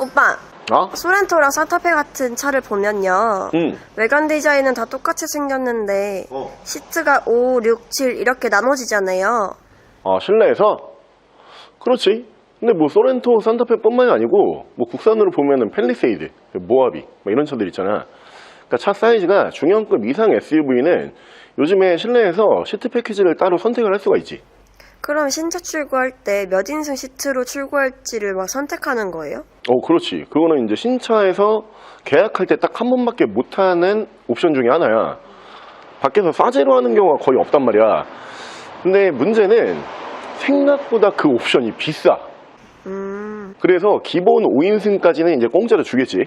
오빠, 어? 소렌토랑 산타페 같은 차를 보면요. 응. 외관 디자인은 다 똑같이 생겼는데 어. 시트가 5, 6, 7 이렇게 나눠지잖아요. 아, 실내에서? 그렇지. 근데 뭐 소렌토, 산타페뿐만이 아니고 뭐 국산으로 보면은 펠리세이드, 모하비 뭐 이런 차들 있잖아. 그러니까 차 사이즈가 중형급 이상 SUV는 요즘에 실내에서 시트 패키지를 따로 선택을 할 수가 있지. 그럼 신차 출고할 때 몇 인승 시트로 출고할지를 막 선택하는 거예요? 어, 그렇지. 그거는 이제 신차에서 계약할 때 딱 한 번밖에 못 하는 옵션 중에 하나야. 밖에서 싸제로 하는 경우가 거의 없단 말이야. 근데 문제는 생각보다 그 옵션이 비싸. 음, 그래서 기본 5인승까지는 이제 공짜로 주겠지.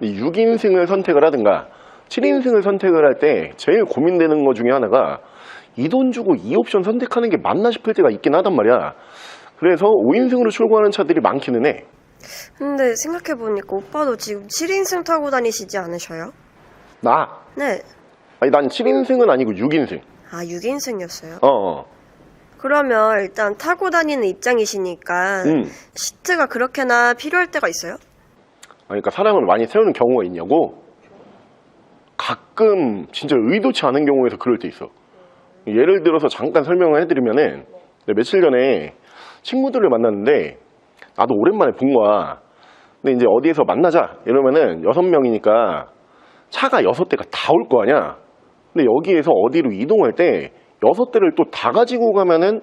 6인승을 선택을 하든가 7인승을 선택을 할 때 제일 고민되는 것 중에 하나가 이 돈 주고 이 옵션 선택하는 게 맞나 싶을 때가 있긴 하단 말이야. 그래서 5인승으로 출고하는 차들이 많기는 해. 근데 생각해보니까 오빠도 지금 7인승 타고 다니시지 않으셔요? 나? 네. 아니 난 7인승은 아니고 6인승. 아, 6인승이었어요? 어, 어. 그러면 일단 타고 다니는 입장이시니까 음. 시트가 그렇게나 필요할 때가 있어요? 아니, 그러니까 사람을 많이 세우는 경우가 있냐고? 가끔 진짜 의도치 않은 경우에서 그럴 때 있어. 예를 들어서 잠깐 설명을 해드리면은 내가 며칠 전에 친구들을 만났는데 나도 오랜만에 본 거야. 근데 이제 어디에서 만나자 이러면은 여섯 명이니까 차가 여섯 대가 다 올 거 아니야. 근데 여기에서 어디로 이동할 때 여섯 대를 또 다 가지고 가면은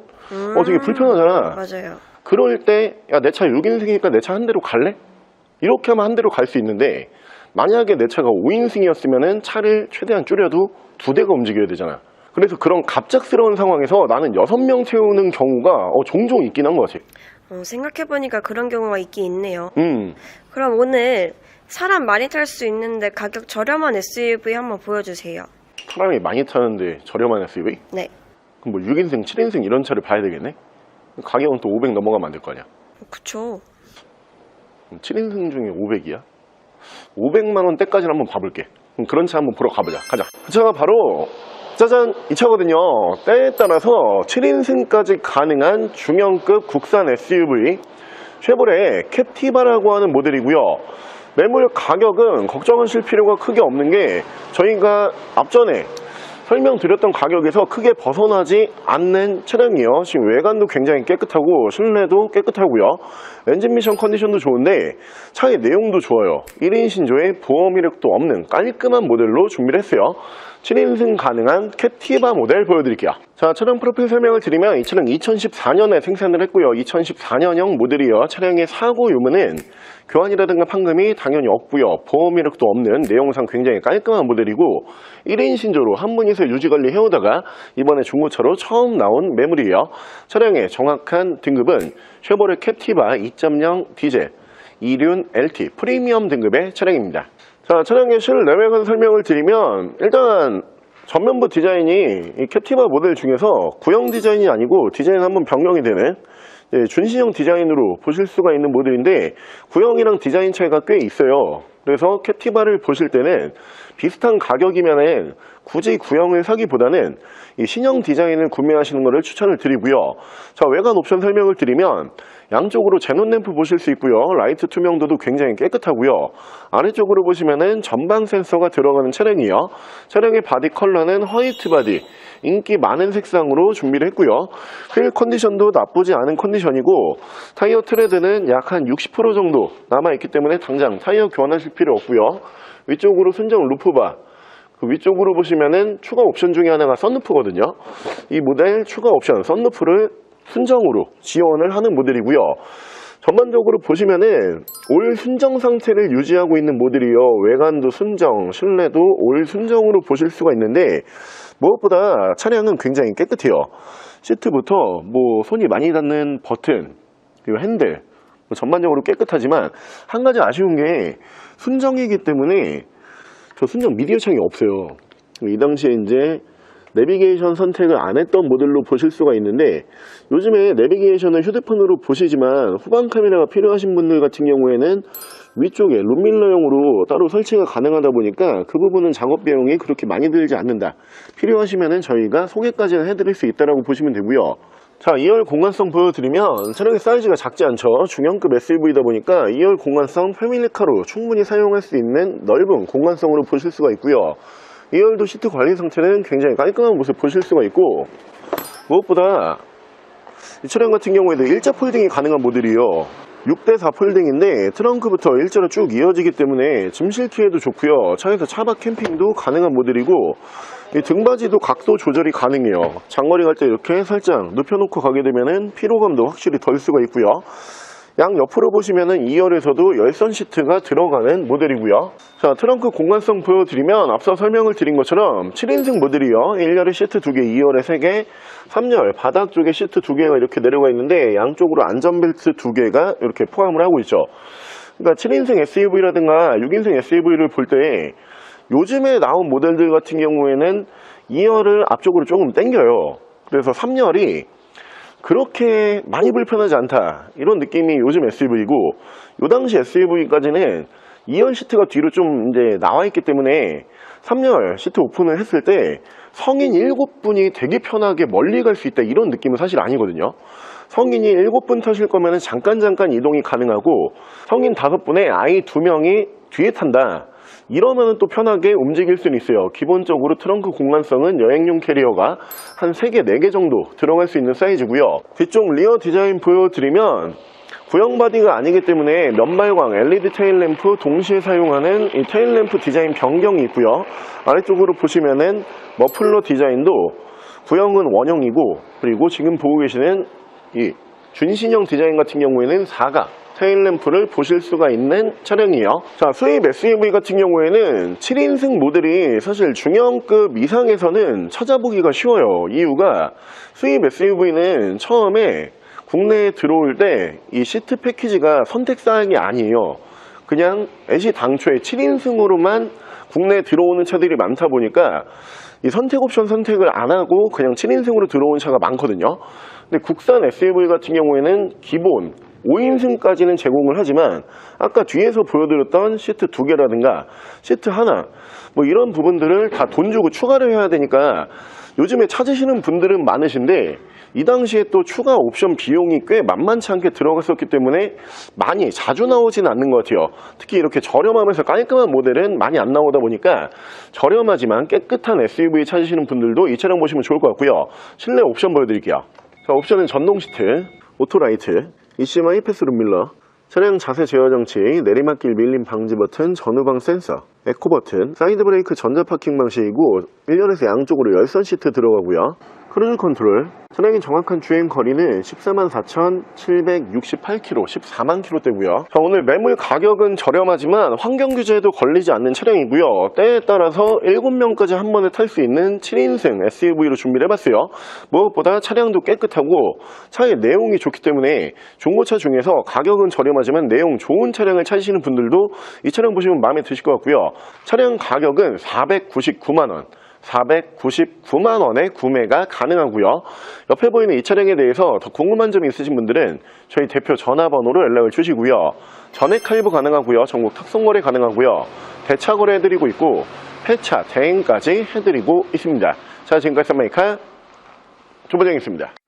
어 되게 불편하잖아. 맞아요. 그럴 때, 야, 내 차 6인승이니까 내 차 한 대로 갈래? 이렇게 하면 한 대로 갈 수 있는데, 만약에 내 차가 5인승이었으면은 차를 최대한 줄여도 두 대가 움직여야 되잖아. 그래서 그런 갑작스러운 상황에서 나는 여섯 명 세우는 경우가 어, 종종 있긴 한것 같아. 어, 생각해보니까 그런 경우가 있긴 있네요. 음, 그럼 오늘 사람 많이 탈 수 있는데 가격 저렴한 SUV 한번 보여주세요. 사람이 많이 타는데 저렴한 SUV? 네. 그럼 뭐 6인승, 7인승 이런 차를 봐야 되겠네? 가격은 또 500 넘어가면 안 될 거 아니야. 어, 그쵸. 7인승 중에 500이야? 500만 원대까지는 한번 봐볼게. 그럼 그런 차 한번 보러 가보자. 가자. 그 차가 바로 짜잔 이 차거든요. 때에 따라서 7인승까지 가능한 중형급 국산 SUV 쉐보레 캡티바라고 하는 모델이고요. 매물 가격은 걱정하실 필요가 크게 없는 게 저희가 앞전에 설명드렸던 가격에서 크게 벗어나지 않는 차량이에요. 지금 외관도 굉장히 깨끗하고 실내도 깨끗하고요. 엔진 미션 컨디션도 좋은데 차의 내용도 좋아요. 1인 신조에 보험 이력도 없는 깔끔한 모델로 준비를 했어요. 7인승 가능한 캡티바 모델 보여드릴게요. 자, 차량 프로필 설명을 드리면 이 차량 2014년에 생산을 했고요. 2014년형 모델이요. 차량의 사고 유무는 교환이라든가 판금이 당연히 없고요. 보험 이력도 없는 내용상 굉장히 깔끔한 모델이고 1인 신조로 한 분이서 유지관리 해오다가 이번에 중고차로 처음 나온 매물이에요. 차량의 정확한 등급은 쉐보레 캡티바 2.0 디젤 2륜 LT 프리미엄 등급의 차량입니다. 자, 차량의 실내외관 설명을 드리면 일단 전면부 디자인이 이 캡티바 모델 중에서 구형 디자인이 아니고 디자인 한번 변경이 되는 예, 준신형 디자인으로 보실 수가 있는 모델인데 구형이랑 디자인 차이가 꽤 있어요. 그래서 캡티바를 보실 때는 비슷한 가격이면은 굳이 구형을 사기보다는 이 신형 디자인을 구매하시는 것을 추천을 드리고요. 자, 외관 옵션 설명을 드리면 양쪽으로 제논 램프 보실 수 있고요. 라이트 투명도도 굉장히 깨끗하고요. 아래쪽으로 보시면은 전방 센서가 들어가는 차량이에요. 차량의 바디 컬러는 화이트 바디, 인기 많은 색상으로 준비를 했고요. 휠 컨디션도 나쁘지 않은 컨디션이고 타이어 트레드는 약 한 60% 정도 남아있기 때문에 당장 타이어 교환하실 필요 없고요. 위쪽으로 순정 루프바, 그 위쪽으로 보시면은 추가 옵션 중에 하나가 썬루프거든요. 이 모델 추가 옵션 썬루프를 순정으로 지원을 하는 모델이고요. 전반적으로 보시면은 올 순정 상태를 유지하고 있는 모델이요. 외관도 순정, 실내도 올 순정으로 보실 수가 있는데 무엇보다 차량은 굉장히 깨끗해요. 시트부터 뭐 손이 많이 닿는 버튼, 그리고 핸들 뭐 전반적으로 깨끗하지만 한 가지 아쉬운 게 순정이기 때문에 저 순정 미디어 창이 없어요. 이 당시에 이제 내비게이션 선택을 안 했던 모델로 보실 수가 있는데 요즘에 내비게이션을 휴대폰으로 보시지만 후방 카메라가 필요하신 분들 같은 경우에는 위쪽에 룸밀러용으로 따로 설치가 가능하다 보니까 그 부분은 작업 비용이 그렇게 많이 들지 않는다. 필요하시면은 저희가 소개까지는 해드릴 수 있다라고 보시면 되고요. 자, 2열 공간성 보여드리면 차량의 사이즈가 작지 않죠. 중형급 SUV이다 보니까 2열 공간성 패밀리카로 충분히 사용할 수 있는 넓은 공간성으로 보실 수가 있고요. 2열도 시트 관리 상태는 굉장히 깔끔한 모습 보실 수가 있고 무엇보다 이 차량 같은 경우에도 일자 폴딩이 가능한 모델이요. 6대4 폴딩인데 트렁크부터 일자로 쭉 이어지기 때문에 짐 실기에도 좋고요. 차에서 차박 캠핑도 가능한 모델이고 이 등받이도 각도 조절이 가능해요. 장거리 갈 때 이렇게 살짝 눕혀놓고 가게 되면은 피로감도 확실히 덜 수가 있고요. 양 옆으로 보시면 은 2열에서도 열선 시트가 들어가는 모델이고요. 자, 트렁크 공간성 보여드리면 앞서 설명을 드린 것처럼 7인승 모델이요. 1열에 시트 2개, 2열에 3개, 3열 바닥 쪽에 시트 2개가 이렇게 내려가 있는데 양쪽으로 안전벨트 2개가 이렇게 포함을 하고 있죠. 그러니까 7인승 SUV라든가 6인승 SUV를 볼 때 요즘에 나온 모델들 같은 경우에는 2열을 앞쪽으로 조금 당겨요. 그래서 3열이 그렇게 많이 불편하지 않다 이런 느낌이 요즘 SUV이고 요 당시 SUV까지는 2열 시트가 뒤로 좀 이제 나와 있기 때문에 3열 시트 오픈을 했을 때 성인 7분이 되게 편하게 멀리 갈 수 있다 이런 느낌은 사실 아니거든요 성인이 7분 타실 거면 잠깐 잠깐 이동이 가능하고 성인 5분에 아이 2명이 뒤에 탄다 이러면 또 편하게 움직일 수는 있어요. 기본적으로 트렁크 공간성은 여행용 캐리어가 한 3개, 4개 정도 들어갈 수 있는 사이즈고요. 뒤쪽 리어 디자인 보여드리면 구형 바디가 아니기 때문에 면발광, LED 테일 램프 동시에 사용하는 이 테일 램프 디자인 변경이 있고요. 아래쪽으로 보시면은 머플러 디자인도 구형은 원형이고 그리고 지금 보고 계시는 이 준신형 디자인 같은 경우에는 4각 테일 램프를 보실 수가 있는 차량이에요. 자, 수입 SUV 같은 경우에는 7인승 모델이 사실 중형급 이상에서는 찾아보기가 쉬워요. 이유가 수입 SUV는 처음에 국내에 들어올 때 이 시트 패키지가 선택 사항이 아니에요. 그냥 애시 당초에 7인승으로만 국내에 들어오는 차들이 많다 보니까 이 선택 옵션 선택을 안 하고 그냥 7인승으로 들어온 차가 많거든요. 근데 국산 SUV 같은 경우에는 기본 5인승까지는 제공을 하지만 아까 뒤에서 보여드렸던 시트 두 개라든가 시트 하나 뭐 이런 부분들을 다 돈 주고 추가를 해야 되니까 요즘에 찾으시는 분들은 많으신데 이 당시에 또 추가 옵션 비용이 꽤 만만치 않게 들어갔었기 때문에 많이 자주 나오진 않는 것 같아요. 특히 이렇게 저렴하면서 깔끔한 모델은 많이 안 나오다 보니까 저렴하지만 깨끗한 SUV 찾으시는 분들도 이 차량 보시면 좋을 것 같고요. 실내 옵션 보여드릴게요. 자, 옵션은 전동 시트, 오토라이트, ECMI 패스룸 밀러, 차량 자세 제어 장치, 내리막길 밀림 방지 버튼, 전후방 센서, 에코 버튼, 사이드 브레이크 전자 파킹 방식이고 1열에서 양쪽으로 열선 시트 들어가고요. 크루즈 컨트롤, 차량의 정확한 주행 거리는 144,768km, 14만 km대고요. 자, 오늘 매물 가격은 저렴하지만 환경 규제에도 걸리지 않는 차량이고요. 때에 따라서 7명까지 한 번에 탈 수 있는 7인승 SUV로 준비를 해봤어요. 무엇보다 차량도 깨끗하고 차의 내용이 좋기 때문에 중고차 중에서 가격은 저렴하지만 내용 좋은 차량을 찾으시는 분들도 이 차량 보시면 마음에 드실 것 같고요. 차량 가격은 499만원. 499만 원에 구매가 가능하고요. 옆에 보이는 이 차량에 대해서 더 궁금한 점이 있으신 분들은 저희 대표 전화번호로 연락을 주시고요. 전액 할부 가능하고요. 전국 탁송거래 가능하고요. 대차 거래 해드리고 있고 폐차, 대행까지 해드리고 있습니다. 자, 지금까지 썬메이카 조보정이었습니다.